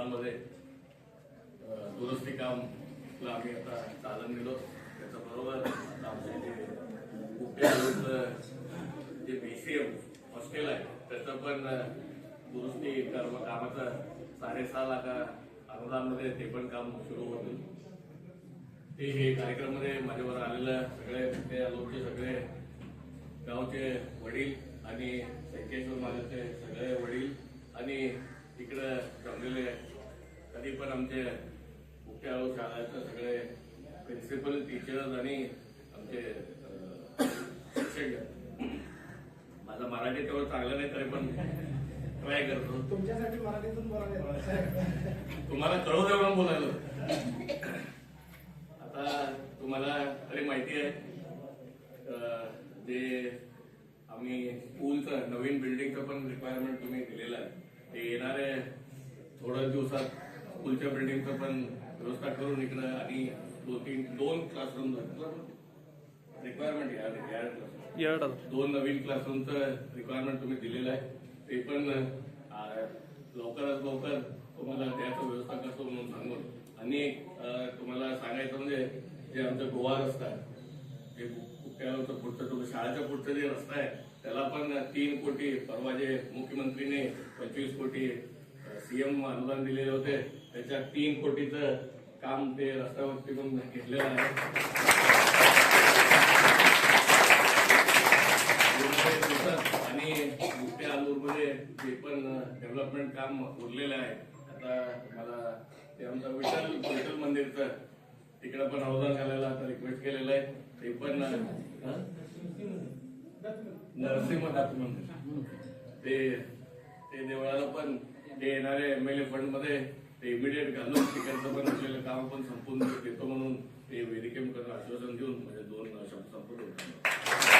अनुदानमध्ये दुरुस्ती कामला आम्ही आता चालन दिलो त्याच्याबरोबर आता आमचे जे जे बी सी एम हॉस्टेल आहे त्याचं पण दुरुस्ती कर्म कामाचं साडेसहा लाखा अनुदानमध्ये ते पण काम सुरू होतील ते हे कार्यक्रममध्ये माझ्यावर आलेलं सगळे त्या लोकचे सगळे गावचे वडील आणि संकेश्वर माझ्याचे सगळे वडील आणि इकडं जमलेले कधी पण आमचे मुख्य शाळेचे सगळे प्रिन्सिपल टीचर्स आणि आमचे शिक्षक. माझा मराठी तेवढं चांगलं नाही तरी पण ट्राय करतो. तुमच्यासाठी मराठीतून बोलायला तुम्हाला कळू दे म्हणून बोलायलो. आता तुम्हाला तरी माहिती आहे जे आम्ही स्कूलचं नवीन बिल्डिंगचं पण रिक्वायरमेंट तुम्ही दिलेलं आहे. ते येणारे थोड्या दिवसात स्कूलच्या बिल्डिंगचं पण व्यवस्था करून इकडं आणि दोन तीन दोन क्लासरूम रिक्वायरमेंट या. दोन नवीन क्लासरूमचं रिक्वायरमेंट तुम्ही दिलेलं आहे. ते पण लवकरात लवकर तुम्हाला द्यायचं व्यवस्था करतो म्हणून सांगून. आणि तुम्हाला सांगायचं म्हणजे जे आमचं गोवा रस्ता आहे जे पुढचं तो शाळेच्या पुढचं जे रस्ता आहे त्याला पण तीन कोटी परवा जे मुख्यमंत्रीने पंचवीस कोटी सीएम अनुदान दिलेले होते. त्याच्यात तीन कोटीचं काम ते रस्त्यावरती पण घेतलेलं आहे आणि मोठ्या आलूरमध्ये जे पण डेव्हलपमेंट काम उरलेलं आहे आता मला ते आमचं विठ्ठल विठ्ठल मंदिरचं तिकडं पण अवधान घालायला आता रिक्वेस्ट केलेलं आहे ते पण हं? नरसिंहनाथ मंदिर ते ते देवळाला पण ते येणारे एम एल ए फंडमध्ये ते इमिडिएट घालून तिकडचं पण असलेलं काम पण संपूर्ण देतो म्हणून ते वेदिकेम करून आश्वासन देऊन म्हणजे दोन शब्द संपूर्ण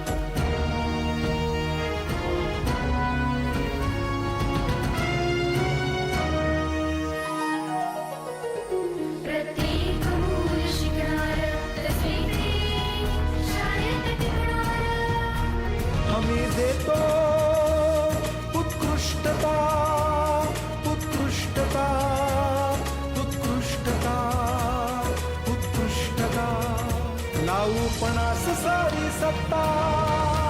उत्कृष्टता उत्कृष्टता उत्कृष्टता उत्कृष्टता. लावू पणास सारी सत्ता.